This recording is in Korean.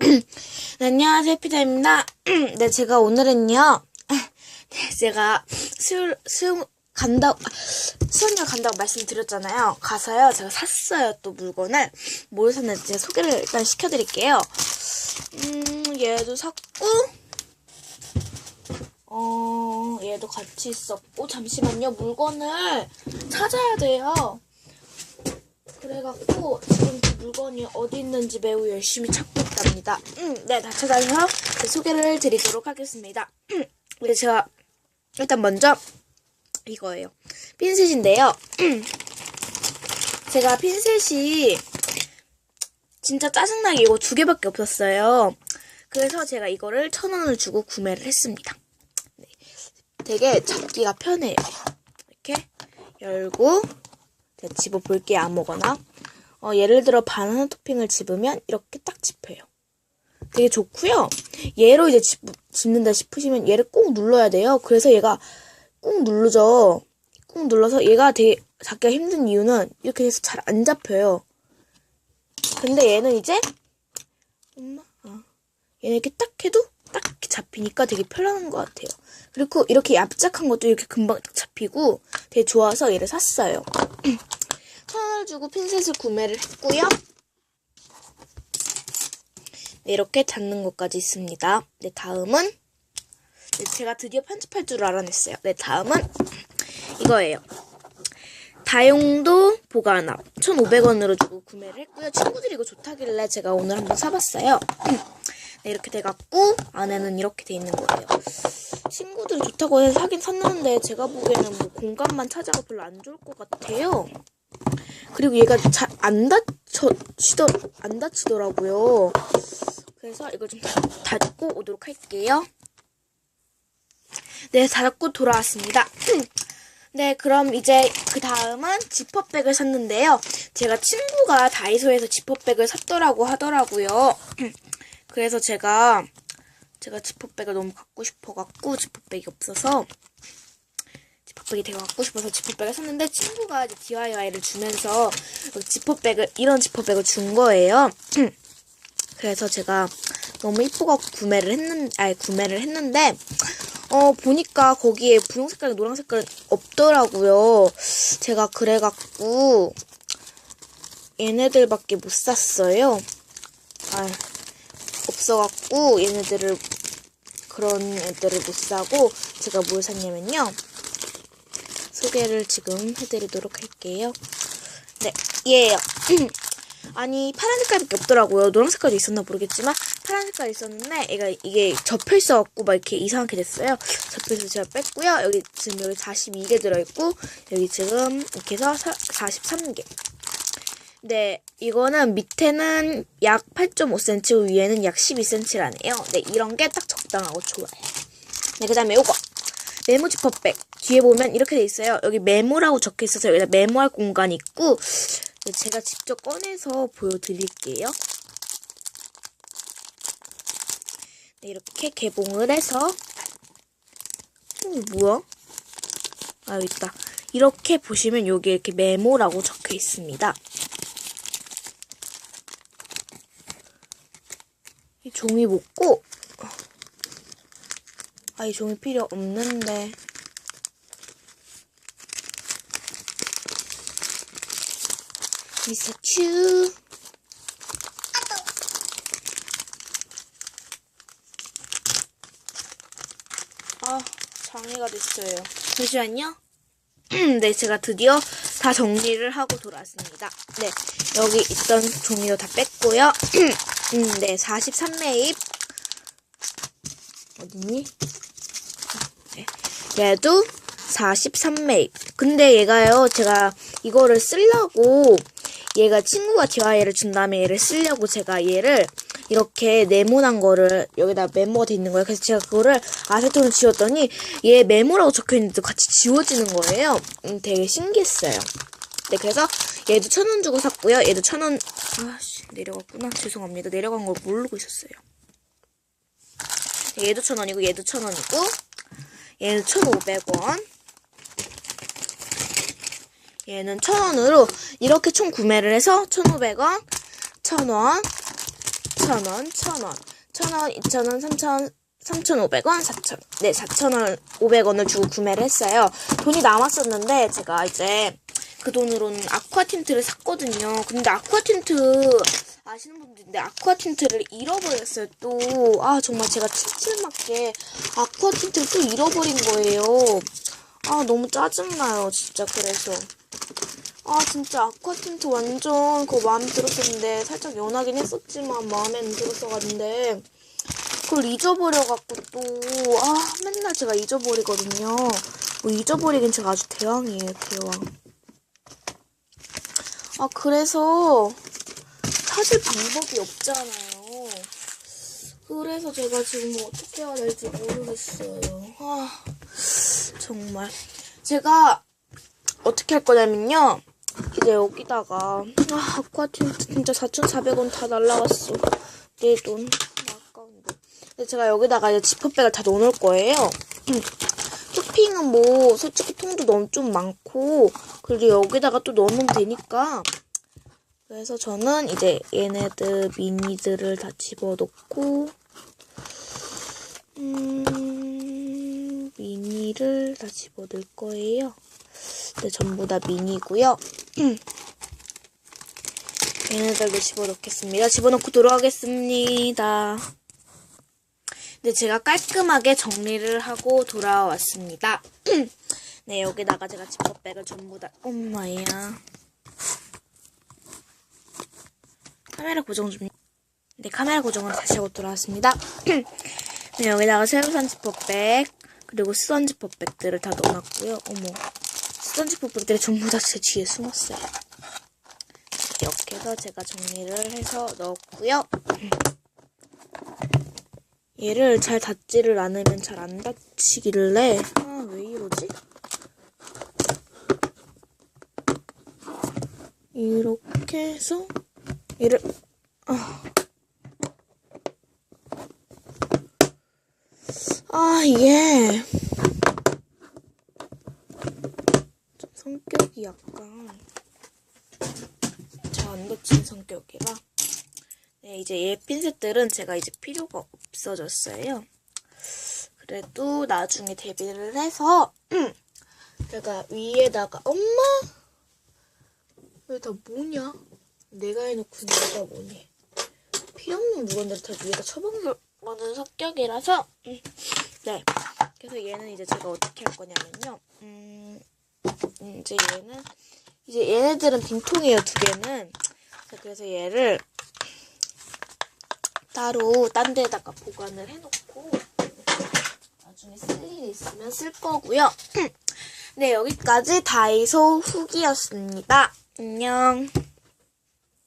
네, 안녕하세요, 피자입니다. 네, 제가 오늘은요, 네, 제가 수요, 수영, 간다, 수영장 간다고 말씀드렸잖아요. 가서요, 제가 샀어요, 또 물건을. 뭘 샀는지 제가 소개를 일단 시켜드릴게요. 음, 얘도 샀고, 어, 얘도 같이 있었고, 잠시만요, 물건을 찾아야 돼요. 그래갖고 지금 그 물건이 어디 있는지 매우 열심히 찾고 있답니다. 음, 네, 다 찾아서 제 소개를 드리도록 하겠습니다. 네, 제가 일단 먼저 이거예요. 핀셋인데요. 제가 핀셋이 진짜 짜증나게 이거 두 개밖에 없었어요. 그래서 제가 이거를 천 원을 주고 구매를 했습니다. 네, 되게 잡기가 편해요. 이렇게 열고 제가 집어볼게요, 아무거나. 어, 예를 들어 바나나 토핑을 집으면 이렇게 딱 집혀요. 되게 좋고요. 얘로 이제 집, 집는다 싶으시면 얘를 꾹 눌러야 돼요. 그래서 얘가 꾹 누르죠. 꾹 눌러서 얘가 되게 잡기가 힘든 이유는 이렇게 해서 잘 안 잡혀요. 근데 얘는 이제 엄마, 아, 얘는 이렇게 딱 해도 딱 잡히니까 되게 편안한 것 같아요. 그리고 이렇게 납작한 것도 이렇게 금방 딱 잡히고 되게 좋아서 얘를 샀어요. 천 원을 주고 핀셋을 구매를 했고요. 네, 이렇게 닿는 것까지 있습니다. 네, 다음은 네, 제가 드디어 편집할 줄 알아냈어요. 네, 다음은 이거예요. 다용도 보관압 1,500원으로 주고 구매를 했고요. 친구들이 이거 좋다길래 제가 오늘 한번 사봤어요. 네, 이렇게 돼갖고 안에는 이렇게 돼 있는 거예요. 친구들이 좋다고 해서 사긴 샀는데 제가 보기에는 뭐 공간만 찾아가 별로 안 좋을 것 같아요. 그리고 얘가 잘 안 다쳐지더 안 다치더라고요. 그래서 이걸 좀 닫고 오도록 할게요. 네, 닫고 돌아왔습니다. 네, 그럼 이제 그 다음은 지퍼백을 샀는데요. 제가 친구가 다이소에서 지퍼백을 샀더라고 하더라고요. 그래서 제가 제가 지퍼백을 너무 갖고 싶어갖고 지퍼백이 없어서 지퍼백이 되게 갖고 싶어서 지퍼백을 샀는데 친구가 이제 DIY를 주면서 지퍼백을 이런 지퍼백을 준 거예요. 그래서 제가 너무 이쁘고 구매를 했는 아니 구매를 했는데 어 보니까 거기에 분홍 색깔, 노랑 색깔은 없더라고요. 제가 그래갖고 얘네들밖에 못 샀어요. 아 없어갖고 얘네들을 그런 애들을 못 사고 제가 뭘 샀냐면요. 소개를 지금 해드리도록 할게요. 네, 얘예요. 아니 파란 색깔밖에 없더라고요. 노란 색깔도 있었나 모르겠지만 파란 색깔 있었는데 얘가 이게 접혀 있어갖고 막 이렇게 이상하게 됐어요. 접혀서 제가 뺐고요. 여기 지금 여기 42개 들어있고 여기 지금 이렇게 해서 43개. 네, 이거는 밑에는 약 8.5cm, 위에는 약 12cm라네요. 네, 이런 게 딱 적당하고 좋아요. 네, 그 다음에 요거. 메모 지퍼백. 뒤에 보면 이렇게 돼 있어요. 여기 메모라고 적혀 있어서 여기다 메모할 공간이 있고, 네, 제가 직접 꺼내서 보여드릴게요. 네, 이렇게 개봉을 해서, 어, 뭐야? 아, 여기 있다. 이렇게 보시면 여기 이렇게 메모라고 적혀 있습니다. 이 종이 먹고 아 이 종이 필요 없는데 미사츄 아 장애가 됐어요 잠시만요 네 제가 드디어 다 정리를 하고 돌아왔습니다 네 여기 있던 종이도 다 뺐고요 음, 네, 43매입. 어딨니? 네. 얘도 43매입. 근데 얘가요, 제가 이거를 쓰려고, 얘가 친구가 DIY를 준 다음에 얘를 쓰려고 제가 얘를 이렇게 네모난 거를 여기다 메모가 돼 있는 거예요. 그래서 제가 그거를 아세톤을 지웠더니 얘 메모라고 적혀 있는데 같이 지워지는 거예요. 음, 되게 신기했어요. 네, 그래서 얘도 천 원 주고 샀고요. 얘도 천 원, 아씨, 내려갔구나. 죄송합니다. 내려간 걸 모르고 있었어요. 네, 얘도 천 원이고, 얘도 천 원이고, 얘는 천 오백 원. 얘는 천 원으로 이렇게 총 구매를 해서 천오백 원, 천 원, 2,000원, 1,000원, 1,000원, 2,000원, 3,000원, 3,500원, 4,000원. 네, 4,000원, 500원을 주고 구매를 했어요. 돈이 남았었는데 제가 이제 그 돈으로는 아쿠아 틴트를 샀거든요. 근데 아쿠아 틴트 아시는 분들인데 아쿠아 틴트를 잃어버렸어요. 또 아 정말 제가 칠칠맞게 아쿠아 틴트를 또 잃어버린 거예요. 아 너무 짜증나요, 진짜 그래서. 아 진짜 아쿠아 틴트 완전 그거 마음에 들었었는데 살짝 연하긴 했었지만 마음에는 들었어갔는데 그걸 잊어버려갖고 또 아 맨날 제가 잊어버리거든요. 뭐 잊어버리긴 제가 아주 대왕이에요 대왕. 아 그래서 찾을 방법이 없잖아요. 그래서 제가 지금 뭐 어떻게 해야 될지 모르겠어요. 아 정말 제가 어떻게 할 거냐면요. 이제 여기다가 아 아쿠아 틴트 진짜 4,400원 다 날라갔어. 내 돈. 아까운데. 근데 제가 여기다가 이제 지퍼백을 다 넣어놓을 거예요. 쇼핑은 뭐 솔직히 통도 너무 좀 많고 그리고 여기다가 또 넣으면 되니까 그래서 저는 이제 얘네들 미니들을 다 집어넣고 음 미니를 다 집어넣을 거예요. 근데 전부 다 미니고요. 얘네들도 집어넣겠습니다. 집어넣고 돌아가겠습니다. 네, 제가 깔끔하게 정리를 하고 돌아왔습니다. 네, 여기다가 제가 지퍼백을 전부 다, 엄마야. 카메라 고정 좀, 네, 카메라 고정을 다시 하고 돌아왔습니다. 네, 여기다가 새우산 지퍼백, 그리고 수선 지퍼백들을 다 넣어놨고요. 어머, 수선 지퍼백들이 전부 다 제 뒤에 숨었어요. 이렇게 해서 제가 정리를 해서 넣었고요. 얘를 잘 닫지를 않으면 잘 안 닫히길래 아 왜 이러지? 이렇게 해서 얘를 아, 아 이게 좀 성격이 약간 잘 안 닫힌 성격이라 네, 이제 얘 핀셋들은 제가 이제 필요가 없어졌어요. 그래도 나중에 대비를 해서 제가 위에다가 엄마 왜 다 뭐냐? 내가 해놓고 내가 뭐니? 필요없는 물건들을 다 위에다 처박는 성격이라서 음, 네. 그래서 얘는 이제 제가 어떻게 할 거냐면요. 음, 음, 이제 얘는 이제 얘네들은 빈통이에요 두 개는. 그래서 얘를 따로 딴 데다가 보관을 해놓고 나중에 쓸 일이 있으면 쓸 거고요. 네, 여기까지 다이소 후기였습니다. 안녕.